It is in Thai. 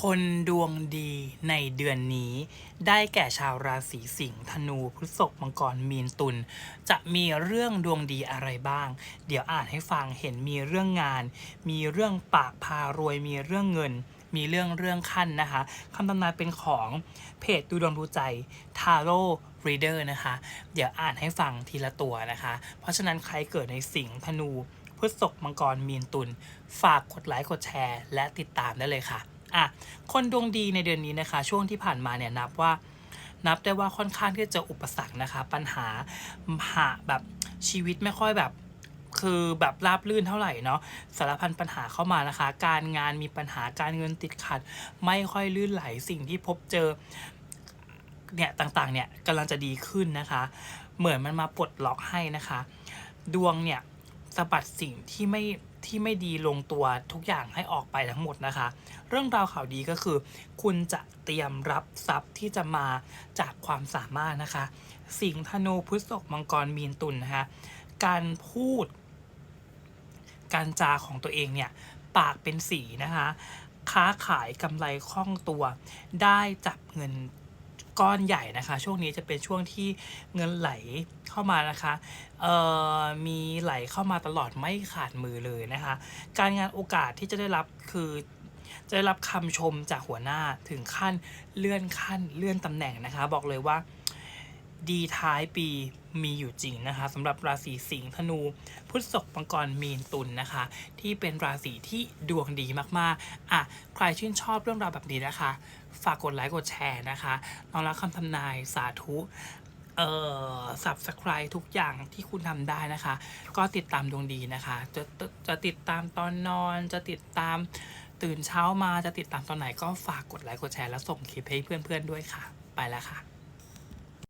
คนดวงดีในเดือนนี้ ได้แก่ชาวราศีสิงห์ธนูพฤษภมังกรมีนตุลจะมีเรื่องดวงดีอะไรบ้าง เดี๋ยวอ่านให้ฟังเห็นมีเรื่องงาน มีเรื่องปากพารวยมีเรื่องเงิน มีเรื่องเรื่องขั้นนะคะคำทำนายเป็นของเพจดูดวงดูใจ Tarot Reader นะคะ เดี๋ยวอ่านให้ฟังทีละตัวนะคะ เพราะฉะนั้นใครเกิดในสิงห์ธนูพฤษภมังกรมีนตุลฝากกดไลค์กดแชร์ และติดตามได้เลยค่ะ อะคนดวงดีในเดือนนี้นะคะ ช่วงที่ผ่านมาเนี่ยนับว่านับได้ว่าค่อนข้างที่จะออุปสรรคนะคะ ปัญหาหาแบบชีวิตไม่ค่อยแบบคือแบบราบลื่นเท่าไหร่เนาะสารพันปัญหาเข้ามานะคะ การงานมีปัญหาการเงินติดขัด ไม่ค่อยลื่นไหลสิ่งที่พบเจอเนี่ยต่างๆเนี่ยกำลังจะดีขึ้นนะคะ เหมือนมันมาปลดล็อกให้นะคะ ดวงเนี่ยสะบัดสิ่งที่ไม่ ที่ไม่ดีลงตัวทุกอย่างให้ออกไปทั้งหมดนะคะ เรื่องราวข่าวดีก็คือ คุณจะเตรียมรับทรัพย์ที่จะมาจากความสามารถนะคะ สิงห์ธนูพฤษภมังกรมีนตุลนะคะการพูด การจาของตัวเองเนี่ยปากเป็นสีนะคะ ค้าขายกำไรคล่องตัว ได้จับเงิน ก้อนใหญ่นะคะ ช่วงนี้จะเป็นช่วงที่เงินไหลเข้ามานะคะเอ่อมีไหลเข้ามาตลอดไม่ขาดมือเลยนะคะ การงานโอกาสที่จะได้รับคือจะได้รับคำชมจากหัวหน้าถึงขั้นเลื่อนขั้นเลื่อนตำแหน่งนะคะ บอกเลยว่า ดีท้ายปีมีอยู่จริงนะคะสำหรับราศีสิงห์ธนูพฤษภมังกรมีนตุลนนะคะ ที่เป็นราศีที่ดวงดีมากๆอะใครชื่นชอบเรื่องราวแบบนี้นะคะ ฝากกดไลค์กดแชร์นะคะน้องรักคำทำนายสาธุเอ่อ subscribe ทุกอย่างที่คุณทำได้นะคะ ก็ติดตามดวงดีนะคะ จะจะจะติดตามตอนนอน จะติดตามตื่นเช้ามาจะติดตามตอนไหนก็ฝากกดไลค์กดแชร์แล้วส่งคลิปให้เพื่อนๆด้วยค่ะ ไปแล้วค่ะ